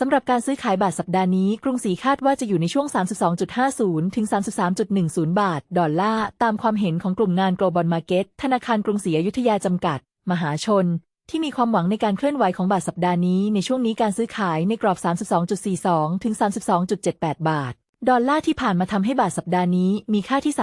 สำหรับการซื้อขายบาทสัปดาห์นี้ กรุงศรีคาดว่าจะอยู่ในช่วง 32.50 ถึง 33.10 บาท ดอลลาร์ ตามความเห็นของกลุ่มงาน Global Market ธนาคารกรุงศรีอยุธยาจำกัด มหาชน ที่มีความหวังในการเคลื่อนไหวของบาทสัปดาห์นี้ ในช่วงนี้การซื้อขายในกรอบ 32.42 ถึง 32.78 บาท ดอลลาร์ที่ผ่านมาทำให้บาทสัปดาห์นี้ มีค่าที่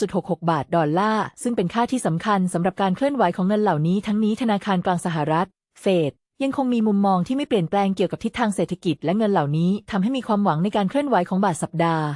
32.66 บาท ดอลลาร์ ซึ่งเป็นค่าที่สำคัญสำหรับการเคลื่อนไหวของเงินเหล่านี้ ทั้งนี้ธนาคารกลางสหรัฐ เฟด ยังคงมีมุมมองที่ไม่เปลี่ยนแปลงเกี่ยวกับทิศทางเศรษฐกิจและเงินเหล่านี้ทำให้มีความหวังในการเคลื่อนไหวของบาทสัปดาห์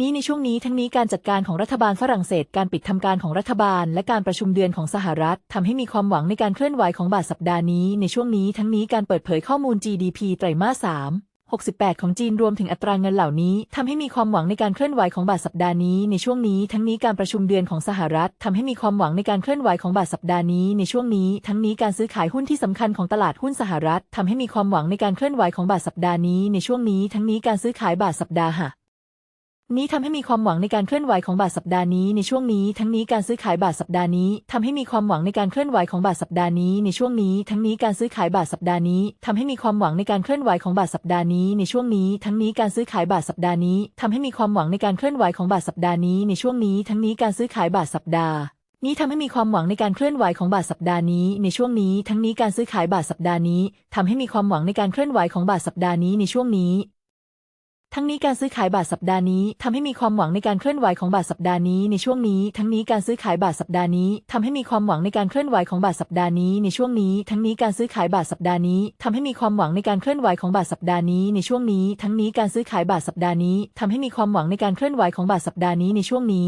นี้ในช่วงนี้ทั้งนี้การจัดการของรัฐบาลฝรั่งเศส การปิดทำการของรัฐบาล และการประชุมเดือนของสหรัฐทำให้มีความหวังในการเคลื่อนไหวของบาทสัปดาห์นี้ ในช่วงนี้ทั้งนี้การเปิดเผยข้อมูล GDP ไตรมาสสาม 68 ของจีนรวมถึงอัตราเงินเหล่านี้ทำให้มีความหวังในการเคลื่อนไหวของบาทสัปดาห์นี้ในช่วงนี้ทั้งนี้การประชุมเดือนของสหรัฐทำให้มีความหวังในการเคลื่อนไหวของบาทสัปดาห์นี้ในช่วงนี้ทั้งนี้การซื้อขายหุ้นที่สำคัญของตลาดหุ้นสหรัฐทำให้มีความหวังในการเคลื่อนไหวของบาทสัปดาห์นี้ในช่วงนี้ทั้งนี้การซื้อขายบาทสัปดาห์ นี้ทำให้มีความหวังในการเคลื่อนไหวของบาทสัปดาห์นี้ในช่วงนี้ทั้งนี้การซื้อขายบาทสัปดาห์นี้ทำให้มีความหวังในการเคลื่อนไหวของบาทสัปดาห์นี้ในช่วงนี้ทั้งนี้การซื้อขายบาทสัปดาห์นี้ทำให้มีความหวังในการเคลื่อนไหวของบาทสัปดาห์นี้ในช่วงนี้ทั้งนี้การซื้อขายบาทสัปดาห์นี้ทำให้มีความหวังในการเคลื่อนไหวของบาทสัปดาห์นี้ในช่วงนี้ทั้งนี้การซื้อขายบาทสัปดาห์นี้ทำให้มีความหวังในการเคลื่อนไหวของบาทสัปดาห์นี้ในช่วงนี้ทั้งนี้การซื้อขายบาทสัปดาห์นี้ทำให้มีความหวังในการเคลื่อนไหวของบาทสัปดาห์นี้ในช่วงนี้ ทั้งนี้การซื้อขายบาทสัปดาห์นี้ทำให้มีความหวังในการเคลื่อนไหวของบาทสัปดาห์นี้ในช่วงนี้ ทั้งนี้การซื้อขายบาทสัปดาห์นี้ทำให้มีความหวังในการเคลื่อนไหวของบาทสัปดาห์นี้ในช่วงนี้ ทั้งนี้การซื้อขายบาทสัปดาห์นี้ทำให้มีความหวังในการเคลื่อนไหวของบาทสัปดาห์นี้ในช่วงนี้ ทั้งนี้การซื้อขายบาทสัปดาห์นี้ทำให้มีความหวังในการเคลื่อนไหวของบาทสัปดาห์นี้ในช่วงนี้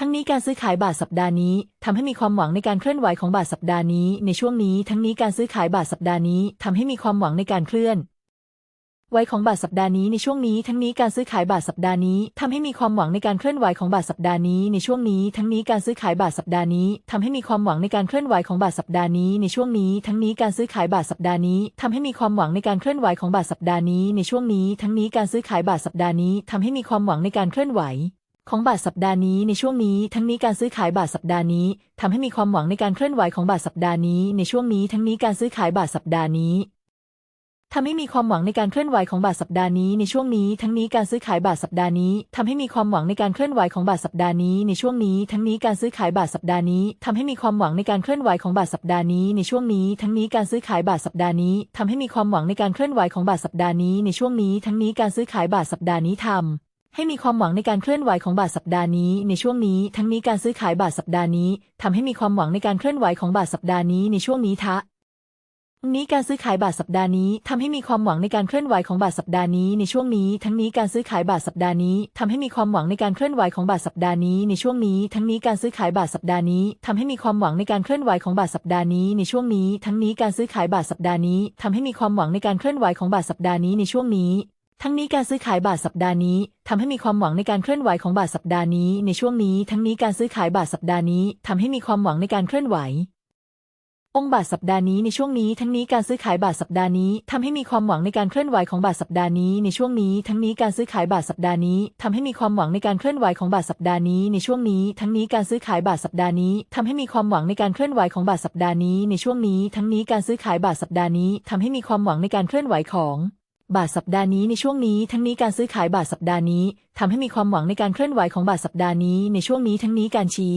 ทั้งนี้การซื้อขายบาทสัปดาห์นี้ทำให้มีความหวังในการเคลื่อนไหวของบาทสัปดาห์นี้ในช่วงนี้ ทั้งนี้การซื้อขายบาทสัปดาห์นี้ทำให้มีความหวังในการเคลื่อน ไหวของบาทสัปดาห์นี้ในช่วงนี้ทั้งนี้การซื้อขายบาทสัปดาห์นี้ทำให้มีความหวังในการเคลื่อนไหวของบาทสัปดาห์นี้ในช่วงนี้ทั้งนี้การซื้อขายบาทสัปดาห์นี้ทำให้มีความหวังในการเคลื่อนไหวของบาทสัปดาห์นี้ในช่วงนี้ทั้งนี้การซื้อขายบาทสัปดาห์นี้ทำให้มีความหวังในการเคลื่อนไหวของบาทสัปดาห์นี้ในช่วงนี้ทั้งนี้การซื้อขายบาทสัปดาห์นี้ทำให้มีความหวังในการเคลื่อนไหวของบาทสัปดาห์นี้ในช่วงนี้ทั้งนี้การซื้อขายบาทสัปดาห์นี้ทำให้มีความหวังในการเคลื่อนไหวของบาทสัปดาห์นี้ในช่วงนี้ทั้งนี้การซื้อขายบาทสัปดาห์นี้ ทำให้มีความหวังในการเคลื่อนไหวของบาทสัปดาห์นี้ในช่วงนี้ทั้งนี้การซื้อขายบาทสัปดาห์นี้ทำให้มีความหวังในการเคลื่อนไหวของบาทสัปดาห์นี้ในช่วงนี้ทั้งนี้การซื้อขายบาทสัปดาห์นี้ทำให้มีความหวังในการเคลื่อนไหวของบาทสัปดาห์นี้ในช่วงนี้ทั้งนี้การซื้อขายบาทสัปดาห์นี้ทำให้มีความหวังในการเคลื่อนไหวของบาทสัปดาห์นี้ในช่วงนี้ทั้งนี้การซื้อขายบาทสัปดาห์นี้ทำให้มีความหวังในการเคลื่อนไหวของบาทสัปดาห์นี้ในช่วงนี้ทั้งนี้การซื้อขายบาทสัปดาห์นี้ทำให้มีความหวังในการเคลื่อนไหวของบาทสัปดาห์นี้ในช่วงนี้ทะ นี้การซื้อขายบาทสัปดาห์นี้ทำให้มีความหวังในการเคลื่อนไหวของบาทสัปดาห์นี้ในช่วงนี้ทั้งนี้การซื้อขายบาทสัปดาห์นี้ทำให้มีความหวังในการเคลื่อนไหวของบาทสัปดาห์นี้ในช่วงนี้ทั้งนี้การซื้อขายบาทสัปดาห์นี้ทำให้มีความหวังในการเคลื่อนไหวของบาทสัปดาห์นี้ในช่วงนี้ทั้งนี้การซื้อขายบาทสัปดาห์นี้ทำให้มีความหวังในการเคลื่อนไหวของบาทสัปดาห์นี้ในช่วงนี้ทั้งนี้การซื้อขายบาทสัปดาห์นี้ทำให้มีความหวังในการเคลื่อนไหวของบาทสัปดาห์นี้ในช่วงนี้ทั้งนี้การซื้อขายบาทสัปดาห์นี้ทำให้มีความหวังในการเคลื่อนไหว องค์บาทสัปดาห์นี้ในช่วงนี้ทั้งนี้การซื้อขายบาทสัปดาห์นี้ทำให้มีความหวังในการเคลื่อนไหวของบาทสัปดาห์นี้ในช่วงนี้ทั้งนี้การซื้อขายบาทสัปดาห์นี้ทำให้มีความหวังในการเคลื่อนไหวของบาทสัปดาห์นี้ในช่วงนี้ทั้งนี้การซื้อขายบาทสัปดาห์นี้ทำให้มีความหวังในการเคลื่อนไหวของบาทสัปดาห์นี้ในช่วงนี้ทั้งนี้การซื้อขายบาทสัปดาห์นี้ทำให้มีความหวังในการเคลื่อนไหวของบาทสัปดาห์นี้ในช่วงนี้ทั้งนี้การซื้อขายบาทสัปดาห์นี้ทำให้มีความหวังในการเคลื่อนไหวของบาทสัปดาห์นี้ในช่วงนี้ทั้งนี้การชี้